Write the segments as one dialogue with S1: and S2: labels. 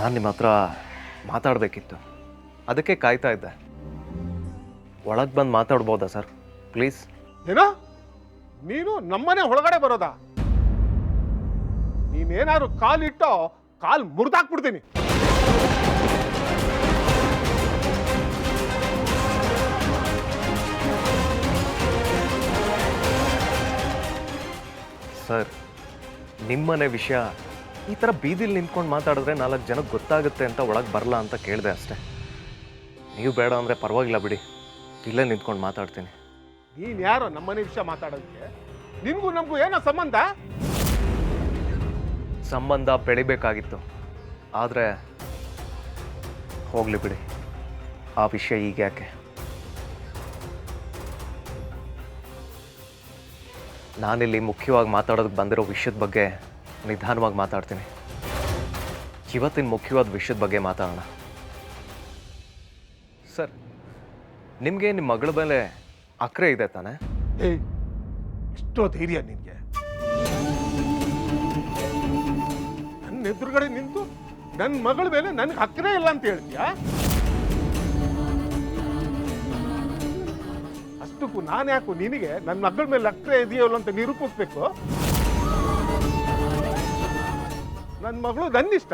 S1: ನಾನು ನಿಮ್ಮ ಹತ್ರ ಮಾತಾಡಬೇಕಿತ್ತು. ಅದಕ್ಕೆ ಕಾಯ್ತಾ ಇದ್ದೆ. ಒಳಗೆ ಬಂದು ಮಾತಾಡ್ಬೋದಾ ಸರ್? ಪ್ಲೀಸ್.
S2: ಏನೋ? ನೀನು ನಮ್ಮನೆ ಒಳಗಡೆ ಬರೋದಾ? ನೀನೇನಾದ್ರು ಕಾಲಿಟ್ಟೋ ಕಾಲು ಮುರಿದಾಕ್ಬಿಡ್ತೀನಿ.
S1: ಸರ್ ನಿಮ್ಮನೆ ವಿಷಯ ಈ ಥರ ಬೀದಿಲಿ ನಿಂತ್ಕೊಂಡು ಮಾತಾಡಿದ್ರೆ ನಾಲ್ಕು ಜನಕ್ಕೆ ಗೊತ್ತಾಗುತ್ತೆ ಅಂತ ಒಳಗೆ ಬರಲ್ಲ ಅಂತ ಕೇಳಿದೆ ಅಷ್ಟೇ. ನೀವು ಬೇಡ ಅಂದರೆ ಪರವಾಗಿಲ್ಲ ಬಿಡಿ. ಇಲ್ಲೇ ನಿಂತ್ಕೊಂಡು ಮಾತಾಡ್ತೀನಿ.
S2: ನೀನು ಯಾರೋ ನಮ್ಮನೆ ವಿಷಯ ಮಾತಾಡೋದಕ್ಕೆ? ನಿಮಗೂ ನಮಗೂ ಏನೋ ಸಂಬಂಧ?
S1: ಸಂಬಂಧ ಬೆಳಿಬೇಕಾಗಿತ್ತು. ಆದರೆ ಹೋಗಲಿ ಬಿಡಿ. ಆ ವಿಷಯ ಈಗ ಯಾಕೆ? ನಾನಿಲ್ಲಿ ಮುಖ್ಯವಾಗಿ ಮಾತಾಡೋದಕ್ಕೆ ಬಂದಿರೋ ವಿಷಯದ ಬಗ್ಗೆ ನಿಧಾನವಾಗಿ ಮಾತಾಡ್ತೀನಿ. ಇವತ್ತಿನ ಮುಖ್ಯವಾದ ವಿಷಯದ ಬಗ್ಗೆ ಮಾತಾಡೋಣ. ಸರ್, ನಿಮಗೆ ನಿಮ್ಮ ಮಗಳ ಮೇಲೆ ಅಕ್ರೆ ಇದೆ ತಾನೆ?
S2: ಎಷ್ಟೋ ಧೈರ್ಯ ನಿನಗೆ. ನನ್ನ ಎದುರುಗಡೆ ನಿಂತು ನನ್ನ ಮಗಳ ಮೇಲೆ ನನಗೆ ಅಕ್ರೆ ಇಲ್ಲ ಅಂತ ಹೇಳ್ತೀಯಾ? ಅಷ್ಟಕ್ಕೂ ನಾನು ಯಾಕೋ ನಿನಗೆ ನನ್ನ ಮಗಳ ಮೇಲೆ ಅಕ್ರೆ ಇದೆಯಲ್ಲ ಅಂತ ನಿರೂಪಿಸ್ಬೇಕು ನನ್ನ ಮಗಳು ನನ್ನಿಷ್ಟ.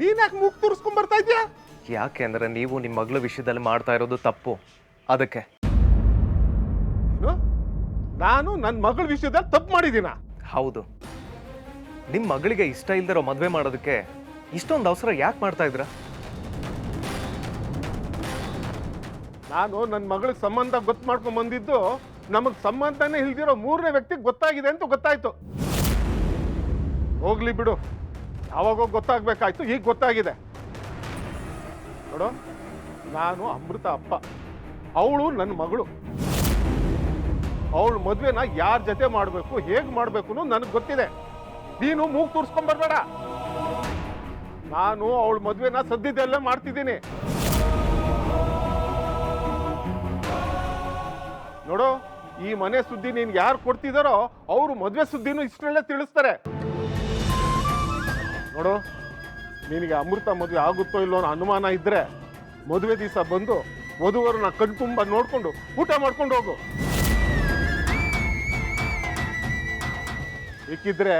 S2: ನೀನ್ ಯಾಕೆ ಮೂಗ್ ತೋರಿಸ್ಕೊಂಡ್ ಬರ್ತಾ ಇದ್ಯಾ?
S1: ಯಾಕೆ ಅಂದರೆ ನೀವು ನಿಮ್ಮ ಮಗಳ ವಿಷಯದಲ್ಲಿ ಮಾಡ್ತಾ ಇರೋದು ತಪ್ಪು. ಅದಕ್ಕೆ.
S2: ನಾನು ನನ್ನ ಮಗಳ ವಿಷಯದಲ್ಲಿ ತಪ್ಪು ಮಾಡಿದ್ದೀನ?
S1: ಹೌದು. ನಿಮ್ಮ ಮಗಳಿಗೆ ಇಷ್ಟ ಇಲ್ದಿರೋ ಮದುವೆ ಮಾಡೋದಕ್ಕೆ ಇಷ್ಟೊಂದು ಅವಸರ ಯಾಕೆ ಮಾಡ್ತಾ ಇದ್ರ
S2: ನಾನು ನನ್ನ ಮಗಳಿಗೆ ಸಂಬಂಧ ಗೊತ್ತು ಮಾಡ್ಕೊಂಡ್ ಬಂದಿದ್ದು ನಮಗ್ ಸಂಬಂಧನೇ ಇಲ್ದಿರೋ ಮೂರನೇ ವ್ಯಕ್ತಿಗೆ ಗೊತ್ತಾಗಿದೆ ಅಂತ ಗೊತ್ತಾಯ್ತು. ಹೋಗ್ಲಿ ಬಿಡು. ಯಾವಾಗೋ ಗೊತ್ತಾಗ್ಬೇಕಾಯ್ತು, ಈಗ ಗೊತ್ತಾಗಿದೆ. ನೋಡು, ನಾನು ಅಮೃತ ಅಪ್ಪ. ಅವಳು ನನ್ನ ಮಗಳು. ಅವಳು ಮದ್ವೆನ ಯಾರ ಜೊತೆ ಮಾಡಬೇಕು, ಹೇಗೆ ಮಾಡಬೇಕು ನನಗೆ ಗೊತ್ತಿದೆ. ನೀನು ಮೂಗ್ ತೋರಿಸ್ಕೊಂಡ್ ಬರ್ಬೇಡ. ನಾನು ಅವಳ ಮದ್ವೆನ ಸದ್ಯದಲ್ಲೇ ಮಾಡ್ತಿದ್ದೀನಿ. ನೋಡು, ಈ ಮನೆ ಸುದ್ದಿ ನೀನ್ ಯಾರು ಕೊಡ್ತಿದಾರೋ, ಅವರು ಮದ್ವೆ ಸುದ್ದಿನೂ ಇಷ್ಟರಲ್ಲೇ ತಿಳಿಸ್ತಾರೆ. ನೋಡು, ನಿನಗೆ ಅಮೃತ ಮದುವೆ ಆಗುತ್ತೋ ಇಲ್ಲೋ ಅನ್ನೋ ಅನುಮಾನ ಇದ್ರೆ ಮದುವೆ ದಿವಸ ಬಂದು ವಧುವರನ್ನ ಕಣ್ತುಂಬ ನೋಡಿಕೊಂಡು ಊಟ ಮಾಡ್ಕೊಂಡು ಹೋಗು. ಬೇಕಿದ್ರೆ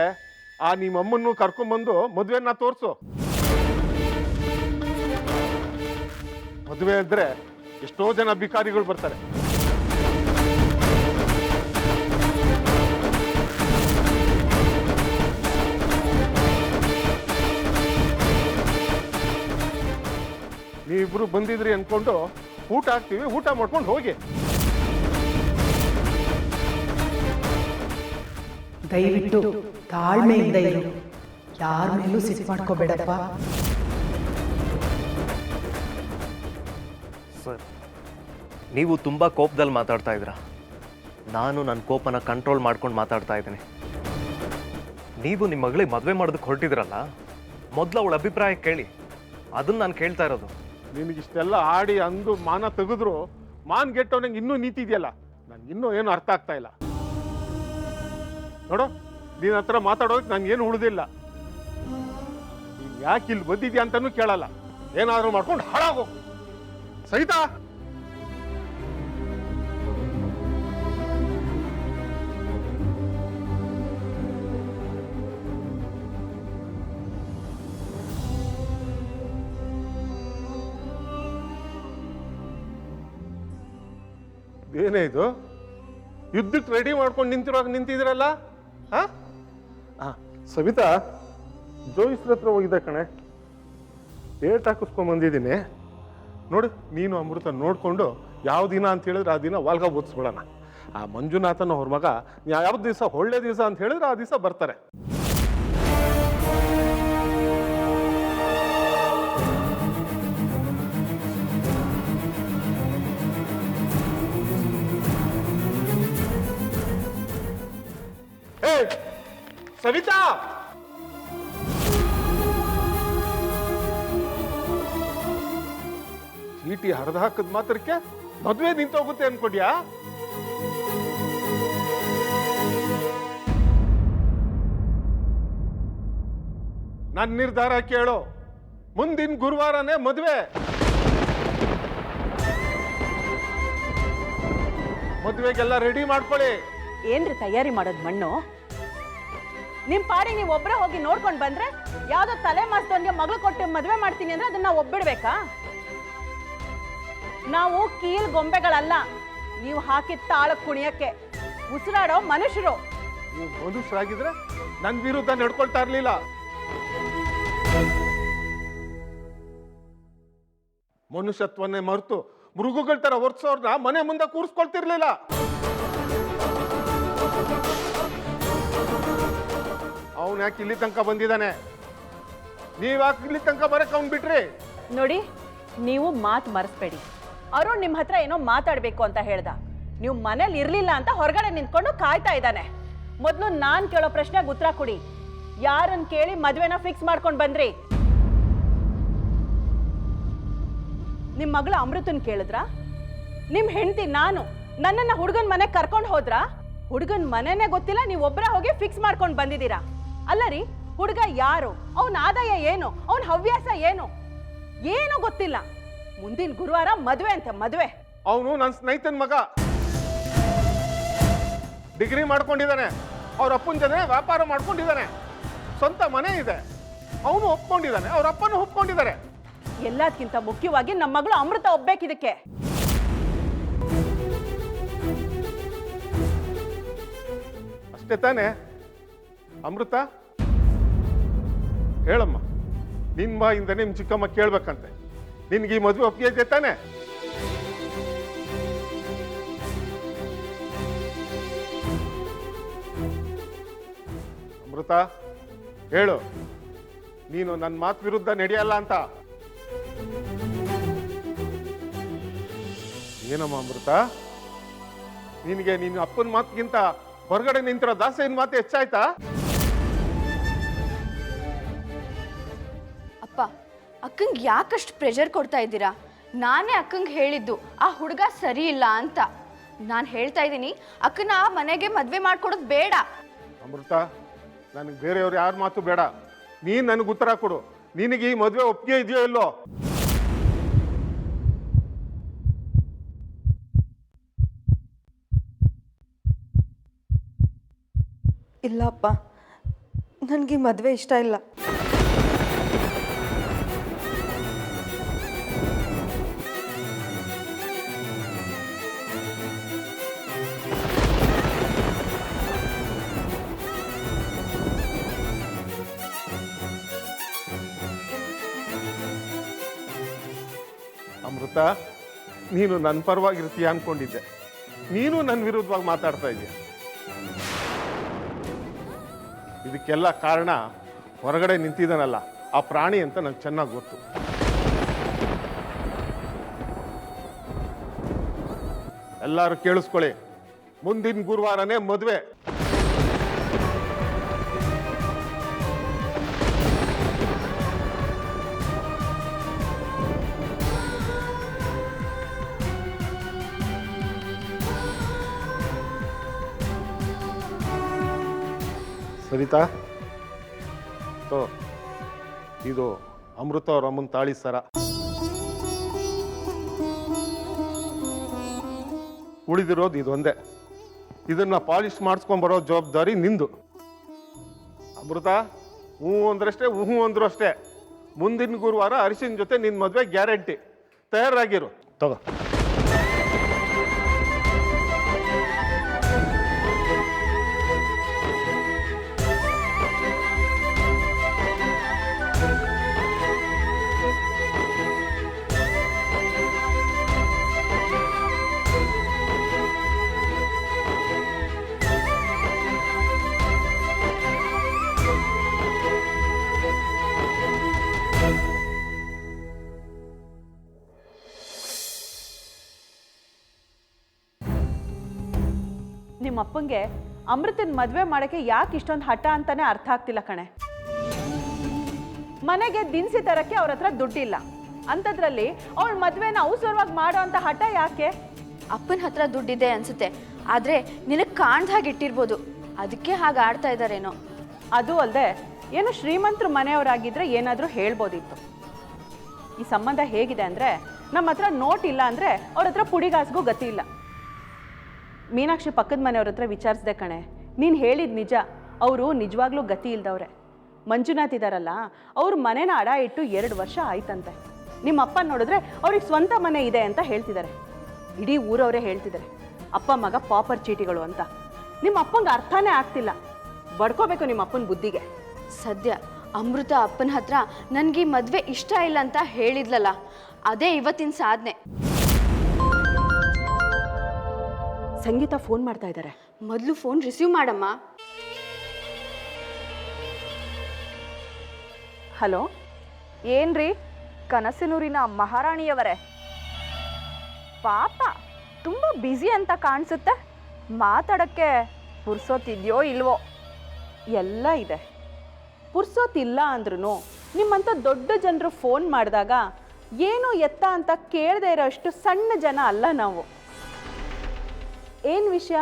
S2: ಆ ನಿಮ್ಮ ಅಮ್ಮನ್ನು ಕರ್ಕೊಂಡ್ಬಂದು ಮದುವೆನ ತೋರಿಸು. ಮದುವೆ ಅಂದ್ರೆ ಎಷ್ಟೋ ಜನ ಬಿಕಾರಿಗಳು ಬರ್ತಾರೆ. ನೀವಿಬ್ರು ಬಂದಿದ್ರಿ ಅನ್ಕೊಂಡು ಊಟ ಹಾಕ್ತೀವಿ ಊಟ ಮಾಡ್ಕೊಂಡು ಹೋಗಿ.
S3: ದಯವಿಟ್ಟು ತಾಳ್ಮೆಯಿಂದ ಇರು. ಯಾರ ಮೇಲೂ ಸಿಟ್ಟು ಮಾಡ್ಕೋಬೇಡಪ್ಪ.
S1: ಸರ್ ನೀವು ತುಂಬಾ ಕೋಪದಲ್ಲಿ ಮಾತಾಡ್ತಾ ಇದ್ರ ನಾನು ನನ್ನ ಕೋಪನ ಕಂಟ್ರೋಲ್ ಮಾಡ್ಕೊಂಡು ಮಾತಾಡ್ತಾ ಇದ್ದೀನಿ. ನೀವು ನಿಮ್ಮ ಮಗಳಿಗೆ ಮದುವೆ ಮಾಡೋದಕ್ಕೆ ಹೊರಟಿದ್ರಲ್ಲ ಮೊದಲು ಅವಳ ಅಭಿಪ್ರಾಯ ಕೇಳಿ. ಅದನ್ನ ನಾನು ಕೇಳ್ತಾ ಇರೋದು.
S2: ನಿನಗಿಷ್ಟೆಲ್ಲ ಆಡಿ ಅಂದು ಮಾನ ತೆಗೆದ್ರು, ಮಾನ್ ಗೆಟ್ಟವನಿಗೆ ಇನ್ನೂ ನೀತಿ ಇದೆಯಲ್ಲ? ನನಗೆ ಇನ್ನೂ ಏನು ಅರ್ಥ ಆಗ್ತಾ ಇಲ್ಲ. ನೋಡು ನಿನ್ನ ಹತ್ರ ಮಾತಾಡೋದಕ್ಕೆ ಏನು ಉಳಿದಿಲ್ಲ. ಯಾಕೆ ಇಲ್ಲಿ ಬಂದಿದ್ಯಾ ಅಂತಾನೂ ಕೇಳಲ್ಲ. ಏನಾದರೂ ಮಾಡ್ಕೊಂಡು ಹಾಳಾಗೋ ಸಹಿತ ಏನೇ ಇದು? ಯುದ್ಧಕ್ಕೆ ರೆಡಿ ಮಾಡ್ಕೊಂಡು ನಿಂತಿರೋ ನಿಂತಿದ್ರಲ್ಲ ಹಾ? ಹಾಂ ಸವಿತಾ, ಜೋಯಿಸ್ರ ಹತ್ರ ಹೋಗಿದ್ದೆ ಕಣೆ. ಡೇಟ್ ಹಾಕಿಸ್ಕೊಂಬಂದಿದ್ದೀನಿ ನೋಡು, ನೀನು ಅಮೃತ ನೋಡಿಕೊಂಡು ಯಾವ ದಿನ ಅಂತ ಹೇಳಿದ್ರೆ ಆ ದಿನ ವಾಲ್ಗ ಓದಿಸ್ಬಿಡೋಣ. ಆ ಮಂಜುನಾಥನ ಅವ್ರ ಮಗ ಯಾವ ದಿವಸ? ಒಳ್ಳೆ ದಿವಸ ಅಂತ ಹೇಳಿದ್ರೆ ಆ ದಿವಸ ಬರ್ತಾರೆ. ಸವಿತಾ! ಚೀಟಿ ಹರಿದು ಹಾಕದ್ ಮಾತ್ರಕ್ಕೆ ಮದ್ವೆ ನಿಂತೋಗುತ್ತೆ ಅನ್ಕೊಡ್ಯಾ? ನನ್ನ ನಿರ್ಧಾರ ಕೇಳು. ಮುಂದಿನ ಗುರುವಾರನೇ ಮದುವೆ. ಮದುವೆಗೆಲ್ಲ ರೆಡಿ ಮಾಡ್ಕೊಳ್ಳಿ.
S4: ಏನ್ರಿ ತಯಾರಿ ಮಾಡೋದು ಮಣ್ಣು? ನಿಮ್ ಪಾಡಿ ನೀವು ಒಬ್ಬರೇ ಹೋಗಿ ನೋಡ್ಕೊಂಡು ಬಂದ್ರೆ ಯಾವುದೋ ತಲೆ ಮಾಸ್ತವನ್ಗೆ ಮಗಳು ಕೊಟ್ಟು ಮದುವೆ ಮಾಡ್ತೀನಿ ಅಂದರೆ ಅದನ್ನ ಒಬ್ಬಿಡ್ಬೇಕಾ? ನಾವು ಕೀಲ್ ಗೊಂಬೆಗಳಲ್ಲ, ನೀವು ಹಾಕಿದ ತಾಳ ಕುಣಿಯಕ್ಕೆ ಉಸಿರಾಡೋ ಮನುಷ್ಯರು.
S2: ನೀವು ಮನುಷ್ಯರಾಗಿದ್ರೆ ನನ್ನ ವಿರುದ್ಧ ನಡ್ಕೊಳ್ತಾ ಇರ್ಲಿಲ್ಲ. ಮನುಷ್ಯತ್ವನ್ನೇ ಮರೆತು, ಮೃಗಗಳ ತರ ವರ್ತಿಸೋರ್ನ ಮನೆ ಮುಂದೆ ಕೂರಿಸ್ಕೊಳ್ತಿರ್ಲಿಲ್ಲ. ಅವನ್ ಯಾಕೆ ಇಲ್ಲಿ ತನಕ ಬಂದಿದ್ದಾನೆ? ನೀವ್ ಯಾಕೆ ಇಲ್ಲಿ ತನಕ ಬರಕ್ ಅವ್ನ್ ಬಿಟ್ರಿ?
S4: ನೋಡಿ, ನೀವು ಮಾತು ಮರೆಸ್ಬೇಡಿ. ಅರುಣ್ ನಿಮ್ಮ ಹತ್ರ ಏನೋ ಮಾತಾಡ್ಬೇಕು ಅಂತ ಹೇಳ್ದ. ನೀವು ಮನೇಲಿ ಇರ್ಲಿಲ್ಲ ಅಂತ ಹೊರಗಡೆ ನಿಂತ್ಕೊಂಡು ಕಾಯ್ತಾ ಇದ್ದಾನೆ. ಮೊದಲು ನಾನ್ ಕೇಳೋ ಪ್ರಶ್ನೆಗೆ ಉತ್ತರ ಕೊಡಿ. ಯಾರನ್ನ ಕೇಳಿ ಮದ್ವೆನ ಫಿಕ್ಸ್ ಮಾಡ್ಕೊಂಡು ಬಂದ್ರಿ? ನಿಮ್ ಮಗಳು ಅಮೃತನ್ ಕೇಳಿದ್ರ? ನಿಮ್ ಹೆಂಡತಿ ನಾನು, ನನ್ನನ್ನ ಹುಡುಗನ್ ಮನೆ ಕರ್ಕೊಂಡು ಹೋದ್ರ? ಹುಡುಗನ್ ಮನೆನೇ ಗೊತ್ತಿಲ್ಲ, ನೀವು ಒಬ್ಬರ ಹೋಗಿ ಫಿಕ್ಸ್ ಮಾಡ್ಕೊಂಡು ಬಂದಿದ್ದೀರಾ? ಅಲ್ಲ ರೀ ಹುಡುಗ ಯಾರು? ಅವನ ಆದಾಯ ಏನು? ಅವನ ಹವ್ಯಾಸ ಏನು? ಏನು ಗೊತ್ತಿಲ್ಲ. ಮುಂದಿನ ಗುರುವಾರ ಮದುವೆ ಅಂತೆ ಮದುವೆ.
S2: ಅವನು ನನ್ನ ಸ್ನೇಹಿತನ ಮಗ. ಡಿಗ್ರಿ ಮಾಡ್ಕೊಂಡಿದ್ದಾನೆ. ಅವ್ರ ಅಪ್ಪನ ಜೊತೆ ವ್ಯಾಪಾರ ಮಾಡ್ಕೊಂಡಿದ್ದಾನೆ. ಸ್ವಂತ ಮನೆ ಇದೆ. ಅವನು ಒಪ್ಕೊಂಡಿದ್ದಾನೆ. ಅವ್ರ ಅಪ್ಪನೂ ಒಪ್ಕೊಂಡಿದ್ದಾರೆ.
S4: ಎಲ್ಲದಕ್ಕಿಂತ ಮುಖ್ಯವಾಗಿ ನಮ್ಮ ಮಗಳು ಅಮೃತ ಒಬ್ಬೇಕಿದಕ್ಕೆ
S2: ಅಷ್ಟೇ ತಾನೇ. ಅಮೃತ? ಹೇಳಮ್ಮ. ನಿನ್ ಬಾಯಿಂದ ನಿಮ್ ಚಿಕ್ಕಮ್ಮ ಕೇಳ್ಬೇಕಂತೆ. ನಿನ್ಗೆ ಈ ಮದುವೆ ಒಪ್ಪಿಗೆ ಇದೆ ತಾನೆ? ಅಮೃತ, ಹೇಳು. ನೀನು ನನ್ನ ಮಾತು ವಿರುದ್ಧ ನಡೆಯಲ್ಲ ಅಂತ. ಏನಮ್ಮ ಅಮೃತ? ನಿನಗೆ ನಿನ್ನ ಅಪ್ಪನ ಮಾತಿಗಿಂತ ಹೊರಗಡೆ ನಿಂತಿರೋ ದಾಸೇನ್ ಮಾತು ಹೆಚ್ಚಾಯ್ತಾ?
S5: ಅಕ್ಕಂಗೆ ಯಾಕಷ್ಟು ಪ್ರೆಷರ್ ಕೊಡ್ತಾ ಇದ್ದೀರಾ? ನಾನೇ ಅಕ್ಕಂಗೆ ಹೇಳಿದ್ದು ಆ ಹುಡುಗ ಸರಿ ಇಲ್ಲ ಅಂತ. ನಾನು ಹೇಳ್ತಾ ಇದ್ದೀನಿ ಅಕ್ಕನ ಆ ಮನೆಗೆ ಮದುವೆ ಮಾಡ್ಕೊಡೋದು ಬೇಡ.
S2: ಅಮೃತ ನನಗೆ ಬೇರೆಯವ್ರು ಯಾರ ಮಾತು ಬೇಡ. ನೀನು ನನಗೆ ಉತ್ತರ ಕೊಡು. ನಿನಗೆ ಈ ಮದುವೆ ಒಪ್ಪಿಗೆ ಇದೆಯೋ ಇಲ್ಲೋ?
S6: ಇಲ್ಲಪ್ಪ ನನಗೆ ಮದುವೆ ಇಷ್ಟ ಇಲ್ಲ.
S2: ಅಮೃತ ನೀನು ನನ್ನ ಪರವಾಗಿರ್ತೀಯ ಅನ್ಕೊಂಡಿದ್ದೆ. ನೀನು ನನ್ನ ವಿರುದ್ಧವಾಗಿ ಮಾತಾಡ್ತಾ ಇದೀಯ ಇದಕ್ಕೆಲ್ಲ ಕಾರಣ ಹೊರಗಡೆ ನಿಂತಿದ್ದಾನಲ್ಲ ಆ ಪ್ರಾಣಿ ಅಂತ ನಂಗೆ ಚೆನ್ನಾಗಿ ಗೊತ್ತು. ಎಲ್ಲರೂ ಕೇಳಿಸ್ಕೊಳ್ಳಿ. ಮುಂದಿನ ಗುರುವಾರನೇ ಮದುವೆ. ಸರಿತಾ? ತೋ, ಇದು ಅಮೃತ ರಮನ್ ತಾಳಿ ಸರ. ಉಳಿದಿರೋದು ಇದೊಂದೇ. ಇದನ್ನ ಪಾಲಿಶ್ ಮಾಡಿಸ್ಕೊಂಬರೋ ಜವಾಬ್ದಾರಿ ನಿಂದು. ಅಮೃತ ಹ್ಞೂ ಅಂದ್ರಷ್ಟೇ ಹ್ಞೂ ಅಂದ್ರೂ ಅಷ್ಟೇ. ಮುಂದಿನ ಗುರುವಾರ ಅರಿಶಿನ ಜೊತೆ ನಿನ್ನ ಮದುವೆ ಗ್ಯಾರಂಟಿ. ತಯಾರಾಗಿರು. ತಗೋ.
S4: ನಿಮ್ಮ ಅಪ್ಪಂಗೆ ಅಮೃತನ್ ಮದುವೆ ಮಾಡೋಕ್ಕೆ ಯಾಕೆ ಇಷ್ಟೊಂದು ಹಠ ಅಂತಾನೆ ಅರ್ಥ ಆಗ್ತಿಲ್ಲ ಕಣೆ. ಮನೆಗೆ ದಿನಸಿ ತರಕ್ಕೆ ಅವ್ರ ಹತ್ರ ದುಡ್ಡಿಲ್ಲ. ಅಂಥದ್ರಲ್ಲಿ ಅವಳ ಮದುವೆನ ಅವಸರವಾಗಿ ಮಾಡೋ ಅಂತ ಹಠ ಯಾಕೆ?
S5: ಅಪ್ಪನ ಹತ್ರ ದುಡ್ಡಿದೆ ಅನ್ಸುತ್ತೆ. ಆದರೆ ನಿನಗೆ ಕಾಣ್ದ ಹಾಗೆ ಇಟ್ಟಿರ್ಬೋದು. ಅದಕ್ಕೆ ಹಾಗೆ ಆಡ್ತಾ ಇದ್ದಾರೇನೋ
S4: ಅದು ಅಲ್ಲದೆ ಏನು ಶ್ರೀಮಂತರು ಮನೆಯವರಾಗಿದ್ರೆ ಏನಾದರೂ ಹೇಳ್ಬೋದಿತ್ತು. ಈ ಸಂಬಂಧ ಹೇಗಿದೆ ಅಂದರೆ ನಮ್ಮ ಹತ್ರ ನೋಟ್ ಇಲ್ಲ ಅಂದರೆ ಅವ್ರ ಹತ್ರ ಪುಡಿಗಾಸ್ಗೂ ಗತಿ ಇಲ್ಲ. ಮೀನಾಕ್ಷಿ ಪಕ್ಕದ ಮನೆಯವ್ರ ಹತ್ರ ವಿಚಾರಿಸ್ದೆ ಕಣೆ. ನೀನು ಹೇಳಿದ ನಿಜ. ಅವರು ನಿಜವಾಗ್ಲೂ ಗತಿ ಇಲ್ದವ್ರೆ. ಮಂಜುನಾಥ್ ಇದ್ದಾರಲ್ಲ ಅವ್ರ ಮನೆನ ಅಡ ಇಟ್ಟು ಎರಡು ವರ್ಷ ಆಯ್ತಂತೆ. ನಿಮ್ಮ ಅಪ್ಪ ನೋಡಿದ್ರೆ ಅವ್ರಿಗೆ ಸ್ವಂತ ಮನೆ ಇದೆ ಅಂತ ಹೇಳ್ತಿದ್ದಾರೆ ಇಡೀ ಊರವರೇ ಹೇಳ್ತಿದ್ದಾರೆ ಅಪ್ಪ, ಮಗ ಪಾಪರ್ ಚೀಟಿಗಳು ಅಂತ. ನಿಮ್ಮ ಅಪ್ಪಂಗೆ ಅರ್ಥನೇ ಆಗ್ತಿಲ್ಲ. ಬಡ್ಕೋಬೇಕು ನಿಮ್ಮ ಅಪ್ಪನ ಬುದ್ಧಿಗೆ.
S5: ಸದ್ಯ ಅಮೃತ ಅಪ್ಪನ ಹತ್ರ ನನಗೆ ಮದುವೆ ಇಷ್ಟ ಇಲ್ಲ ಅಂತ ಹೇಳಿದ್ಲಲ್ಲ. ಅದೇ ಇವತ್ತಿನ ಸಾಧನೆ.
S4: ಸಂಗೀತ ಫೋನ್ ಮಾಡ್ತಾ ಇದ್ದಾರೆ.
S5: ಮೊದಲು ಫೋನ್ ರಿಸೀವ್ ಮಾಡಮ್ಮ.
S4: ಹಲೋ
S7: ಏನ್ರಿ? ಕನಸಿನೂರಿನ ಮಹಾರಾಣಿಯವರೇ. ಪಾಪ ತುಂಬ ಬ್ಯುಸಿ ಅಂತ ಕಾಣಿಸುತ್ತೆ. ಮಾತಾಡೋಕ್ಕೆ ಪುರ್ಸೋತಿದ್ಯೋ ಇಲ್ವೋ?
S4: ಎಲ್ಲ ಇದೆ. ಪುರ್ಸೋತಿಲ್ಲ ಅಂದ್ರೂ ನಿಮ್ಮಂಥ ದೊಡ್ಡ ಜನರು ಫೋನ್ ಮಾಡಿದಾಗ ಏನು ಎತ್ತ ಅಂತ ಕೇಳದೆ ಇರೋಷ್ಟು ಸಣ್ಣ ಜನ ಅಲ್ಲ ನಾವು. ಏನು ವಿಷಯ?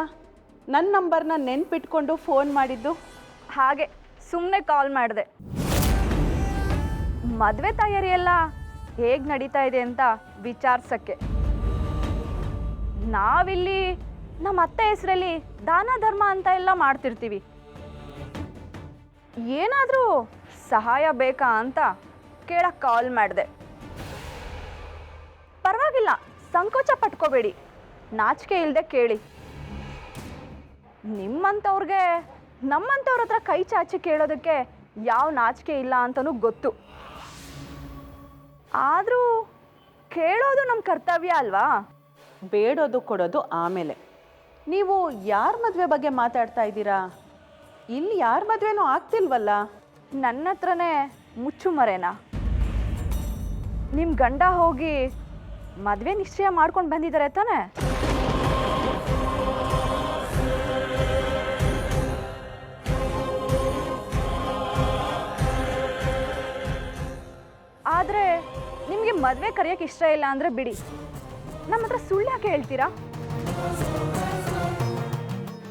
S4: ನನ್ನ ನಂಬರ್ನ ನೆನ್ಪಿಟ್ಕೊಂಡು ಫೋನ್ ಮಾಡಿದ್ದು?
S7: ಹಾಗೆ ಸುಮ್ಮನೆ ಕಾಲ್ ಮಾಡಿದೆ. ಮದುವೆ ತಯಾರಿ ಎಲ್ಲ ಹೇಗೆ ನಡೀತಾ ಇದೆ ಅಂತ ವಿಚಾರಿಸೋಕ್ಕೆ. ನಾವಿಲ್ಲಿ ನಮ್ಮ ಅತ್ತೆ ಹೆಸರಲ್ಲಿ ದಾನ, ಧರ್ಮ ಅಂತ ಎಲ್ಲ ಮಾಡ್ತಿರ್ತೀವಿ. ಏನಾದರೂ ಸಹಾಯ ಬೇಕಾ ಅಂತ ಕೇಳಕ್ಕೆ ಕಾಲ್ ಮಾಡಿದೆ. ಪರವಾಗಿಲ್ಲ, ಸಂಕೋಚ ಪಟ್ಕೋಬೇಡಿ. ನಾಚಿಕೆ ಇಲ್ಲದೆ ಕೇಳಿ. ನಿಮ್ಮಂಥವ್ರಿಗೆ ನಮ್ಮಂಥವ್ರ ಹತ್ರ ಕೈ ಚಾಚಿ ಕೇಳೋದಕ್ಕೆ ಯಾವ ನಾಚಿಕೆ ಇಲ್ಲ ಅಂತಲೂ ಗೊತ್ತು. ಆದರೂ ಕೇಳೋದು ನಮ್ಮ ಕರ್ತವ್ಯ ಅಲ್ವಾ?
S4: ಬೇಡೋದು ಕೊಡೋದು ಆಮೇಲೆ. ನೀವು ಯಾರ ಮದುವೆ ಬಗ್ಗೆ ಮಾತಾಡ್ತಾ ಇದ್ದೀರಾ? ಇಲ್ಲಿ ಯಾರ ಮದುವೆನೂ ಆಗ್ತಿಲ್ವಲ್ಲ?
S7: ನನ್ನ ಹತ್ರನೇ ಮುಚ್ಚು ಮರೇನಾ ನಿಮ್ಮ ಗಂಡ ಹೋಗಿ ಮದುವೆ ನಿಶ್ಚಯ ಮಾಡ್ಕೊಂಡು ಬಂದಿದ್ದಾರೆ ತಾನೇ? ಆದರೆ ನಿಮಗೆ ಮದುವೆ ಕರೆಯೋಕ್ಕೆ ಇಷ್ಟ ಇಲ್ಲ ಅಂದರೆ ಬಿಡಿ. ನಮ್ಮ ಹತ್ರ ಸುಳ್ಳು ಯಾಕೆ ಹೇಳ್ತೀರಾ?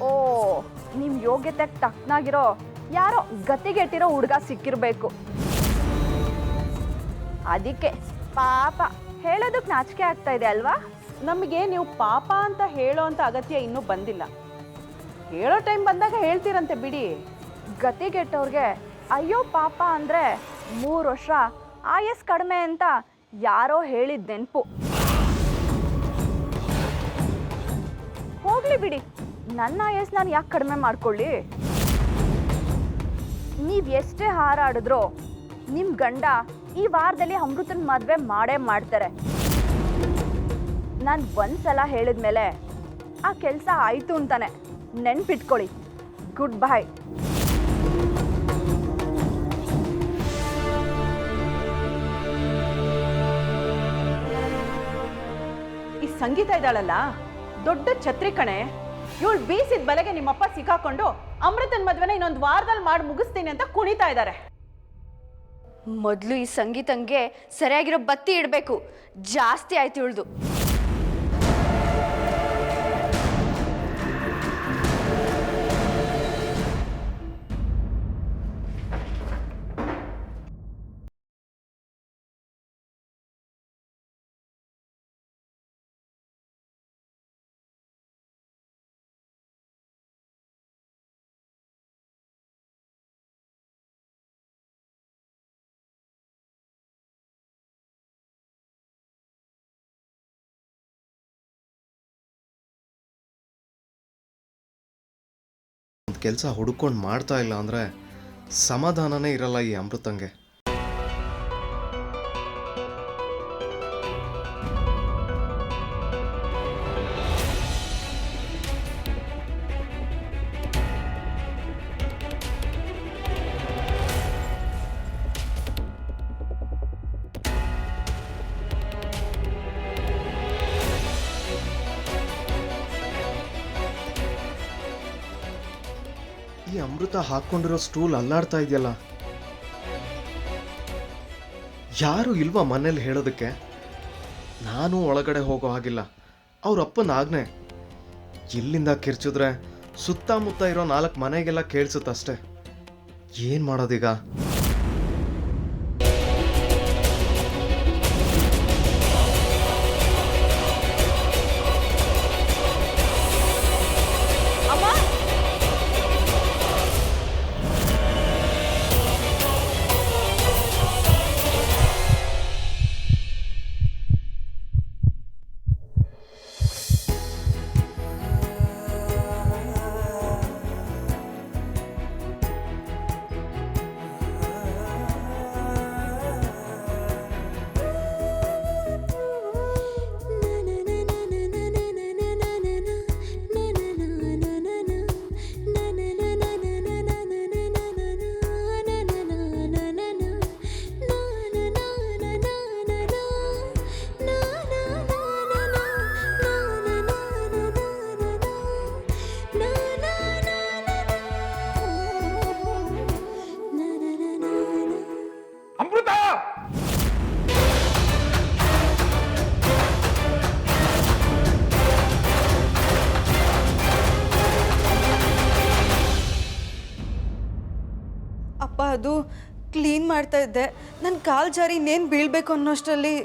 S7: ಓ ನಿಮ್ಮ ಯೋಗ್ಯತೆ ತಕ್ಕನಾಗಿರೋ ಯಾರೋ ಗತಿಗೆಟ್ಟಿರೋ ಹುಡುಗ ಸಿಕ್ಕಿರಬೇಕು. ಅದಕ್ಕೆ ಪಾಪ ಹೇಳೋದಕ್ಕೆ ನಾಚಿಕೆ ಆಗ್ತಾ ಇದೆ ಅಲ್ವಾ?
S4: ನಮಗೆ ನೀವು ಪಾಪ ಅಂತ ಹೇಳೋ ಅಂತ ಅಗತ್ಯ ಇನ್ನೂ ಬಂದಿಲ್ಲ. ಹೇಳೋ ಟೈಮ್ ಬಂದಾಗ ಹೇಳ್ತೀರಂತೆ ಬಿಡಿ.
S7: ಗತಿಗೆಟ್ಟವ್ರಿಗೆ ಅಯ್ಯೋ ಪಾಪ ಅಂದರೆ ಮೂರು ವರ್ಷ ಆಯಸ್ ಕಡಿಮೆ ಅಂತ ಯಾರೋ ಹೇಳಿದ ನೆನಪು. ಹೋಗ್ಲಿ ಬಿಡಿ. ನನ್ನ ಆಯಸ್ ನಾನು ಯಾಕೆ ಕಡಿಮೆ ಮಾಡ್ಕೊಳ್ಳಿ? ನೀವು ಎಷ್ಟೇ ಹಾರಾಡಿದ್ರೋ ನಿಮ್ಮ ಗಂಡ ಈ ವಾರದಲ್ಲಿ ಅಮೃತನ ಮದುವೆ ಮಾಡೇ ಮಾಡ್ತಾರೆ. ನಾನು ಒಂದ್ಸಲ ಹೇಳಿದ್ಮೇಲೆ ಆ ಕೆಲಸ ಆಯಿತು ಅಂತಾನೆ. ನೆನ್ಪಿಟ್ಕೊಳ್ಳಿ. ಗುಡ್ ಬಾಯ್
S4: ಸಂಗೀತ ಇದ್ದಾಳಲ್ಲ? ದೊಡ್ಡ ಛತ್ರಿ ಕಣೆ. ಇವಳು ಬೀಸಿದ ಬಲೆಗೆ ನಿಮ್ಮಪ್ಪ ಸಿಕ್ಕಾಕೊಂಡು ಅಮೃತನ್ ಮದ್ವೆನ ಇನ್ನೊಂದು ವಾರದಲ್ಲಿ ಮಾಡಿ ಮುಗಿಸ್ತೀನಿ ಅಂತ ಕುಣಿತಾ ಇದ್ದಾರೆ
S5: ಮೊದಲು ಈ ಸಂಗೀತಂಗೆ ಸರಿಯಾಗಿರೋ ಬತ್ತಿ ಇಡಬೇಕು. ಜಾಸ್ತಿ ಆಯ್ತು ಇಳ್ದು
S1: ಕೆಲಸ ಹುಡುಕೊಂಡು ಮಾಡ್ತಾ ಇಲ್ಲ ಅಂದರೆ ಸಮಾಧಾನನೇ ಇರಲ್ಲ ಈ ಅಮೃತಂಗೆ ಈ ಅಮೃತ ಹಾಕೊಂಡಿರೋ ಸ್ಟೂಲ್ ಅಲ್ಲಾಡ್ತಾ ಇದೆಯಲ್ಲ? ಯಾರು ಇಲ್ವಾ ಮನೇಲಿ ಹೇಳೋದಕ್ಕೆ? ನಾನು ಒಳಗಡೆ ಹೋಗೋ ಹಾಗಿಲ್ಲ. ಅವ್ರ ಅಪ್ಪನ ಆಜ್ಞೆ. ಇಲ್ಲಿಂದ ಕಿರ್ಚಿದ್ರೆ ಸುತ್ತಮುತ್ತ ಇರೋ ನಾಲ್ಕು ಮನೆಗೆಲ್ಲ ಕೇಳಿಸುತ್ತಷ್ಟೆ. ಏನು ಮಾಡೋದೀಗ?
S6: ಮಾಡ್ತಾ ಇದ್ದೆ. ನನ್ನ ಕಾಲು ಜಾರಿ ಇನ್ನೇನು ಬೀಳ್ಬೇಕು ಅನ್ನೋಷ್ಟರಲ್ಲಿ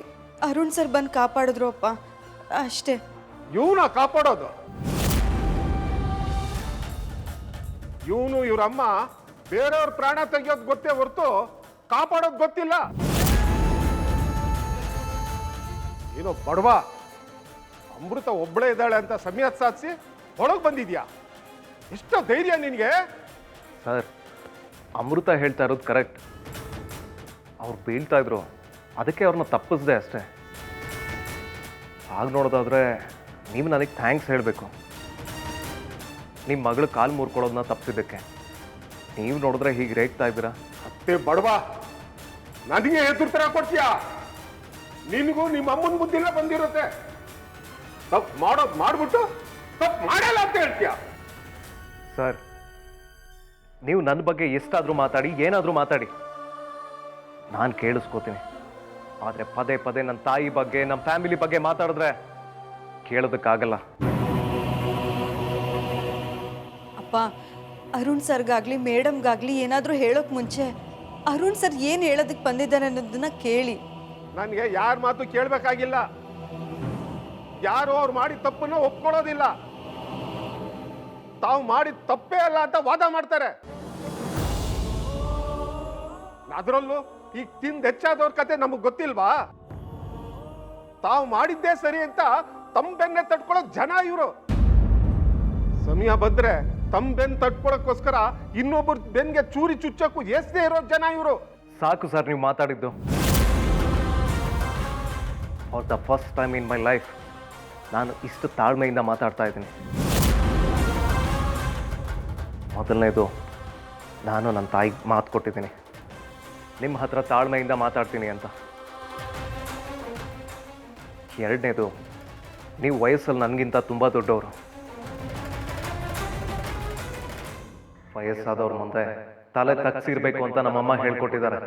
S6: ಅರುಣ್ ಸರ್ ಬಂದು ಕಾಪಾಡಿದ್ರು ಅಪ್ಪ. ಅಷ್ಟೇ.
S2: ಇವನ ಕಾಪಾಡೋದು? ಇವನು ಇವರಮ್ಮ ಬೇರೆಯವ್ರ ಪ್ರಾಣ ತೆಗಿಯೋದು ಗೊತ್ತೇ ಹೊರತು ಕಾಪಾಡೋದು ಗೊತ್ತಿಲ್ಲ. ಏನೋ ಬಡವ ಅಮೃತ ಒಬ್ಬಳೇ ಇದ್ದಾಳೆ ಅಂತ ಸಮಯ ಸಾಧಿಸಿ ಒಳಗೆ ಬಂದಿದ್ಯಾ? ಎಷ್ಟು ಧೈರ್ಯ ನಿನಗೆ.
S1: ಸರ್ ಅಮೃತ ಹೇಳ್ತಾ ಇರೋದು ಕರೆಕ್ಟ್. ಅವ್ರು ಬೀಳ್ತಾ ಇದ್ರು. ಅದಕ್ಕೆ ಅವ್ರನ್ನ ತಪ್ಪಿಸ್ದೆ ಅಷ್ಟೇ. ಹಾಗೆ ನೋಡೋದಾದ್ರೆ ನೀವು ನನಗೆ ಥ್ಯಾಂಕ್ಸ್ ಹೇಳಬೇಕು. ನಿಮ್ಮ ಮಗಳು ಕಾಲು ಮುರ್ಕೊಳ್ಳೋದನ್ನ ತಪ್ಪಿಸಿದ್ದಕ್ಕೆ ನೀವು ನೋಡಿದ್ರೆ ಹೀಗೆ ರೇಗ್ತಾ ಇದ್ದೀರಾ?
S2: ಅತ್ತೆ ಬಡವಾ ನನಗೆ ಎದುರ್ತರ ಕೊಡ್ತೀಯಾ? ನಿನಗೂ ನಿಮ್ಮ ಅಮ್ಮನ ಬುದ್ಧಿಲ್ಲ ಬಂದಿರುತ್ತೆ. ತಪ್ಪು ಮಾಡೋದು ಮಾಡಿಬಿಟ್ಟು ತಪ್ಪು ಮಾಡಲ್ಲ ಅಂತ ಹೇಳ್ತೀಯ?
S1: ಸರ್ ನೀವು ನನ್ನ ಬಗ್ಗೆ ಎಷ್ಟಾದರೂ ಮಾತಾಡಿ ಏನಾದರೂ ಮಾತಾಡಿ. ನಾನು ಕೇಳಿಸ್ಕೋತೀನಿ. ಆದರೆ ಪದೇ ಪದೇ ನನ್ನ ತಾಯಿ ಬಗ್ಗೆ ನಮ್ಮ ಫ್ಯಾಮಿಲಿ ಬಗ್ಗೆ ಮಾತಾಡಿದ್ರೆ ಕೇಳೋದಕ್ಕಾಗಲ್ಲ.
S6: ಅಪ್ಪ ಅರುಣ್ ಸರ್ಗಾಗಲಿ ಮೇಡಮ್ಗಾಗಲಿ ಏನಾದರೂ ಹೇಳೋಕೆ ಮುಂಚೆ ಅರುಣ್ ಸರ್ ಏನು ಹೇಳೋದಕ್ಕೆ ಬಂದಿದ್ದಾರೆ ಅನ್ನೋದನ್ನ ಕೇಳಿ.
S2: ನನಗೆ ಯಾರ ಮಾತು ಕೇಳಬೇಕಾಗಿಲ್ಲ. ಯಾರು ಅವ್ರು ಮಾಡಿದ ತಪ್ಪನ್ನ ಒಪ್ಕೊಳ್ಳೋದಿಲ್ಲ. ತಾವು ಮಾಡಿದ ತಪ್ಪೇ ಅಲ್ಲ ಅಂತ ವಾದ ಮಾಡ್ತಾರೆ. ಅದರಲ್ಲೂ ಈಗ ತಿಂದು ಹೆಚ್ಚಾದವ್ರ ಕತೆ ನಮಗೆ ಗೊತ್ತಿಲ್ವಾ? ತಾವು ಮಾಡಿದ್ದೇ ಸರಿ ಅಂತ ತಮ್ಮ ಬೆನ್ನೆ ತಡ್ಕೊಳ್ಳೋ ಜನ ಇವರು. ಸಮಯ ಬಂದ್ರೆ ತಮ್ಮ ಬೆನ್ ತಡ್ಕೊಳಕ್ಕೋಸ್ಕರ ಇನ್ನೊಬ್ರು ಬೆನ್ಗೆ ಚೂರಿ ಚುಚ್ಚಕ್ಕೂ ಎಷ್ಟೇ ಇರೋ ಜನ ಇವರು.
S1: ಸಾಕು ಸರ್ ನೀವು ಮಾತಾಡಿದ್ದು. For the first time in my life ನಾನು ಇಷ್ಟು ತಾಳ್ಮೆಯಿಂದ ಮಾತಾಡ್ತಾ ಇದ್ದೀನಿ. ಮೊದಲನೇದು, ನಾನು ನನ್ನ ತಾಯಿಗೆ ಮಾತು ಕೊಟ್ಟಿದ್ದೀನಿ. ನಿಮ್ಮ ಹತ್ರ ತಾಳ್ಮೆಯಿಂದ ಮಾತಾಡ್ತೀನಿ ಅಂತ. ಎರಡನೇದು, ನೀವು ವಯಸ್ಸಲ್ಲಿ ನನಗಿಂತ ತುಂಬ ದೊಡ್ಡವರು. ವಯಸ್ಸಾದವ್ರ ಮುಂದೆ ತಲೆ ತಗ್ಸಿರ್ಬೇಕು ಅಂತ ನಮ್ಮಮ್ಮ ಹೇಳ್ಕೊಟ್ಟಿದ್ದಾರೆ.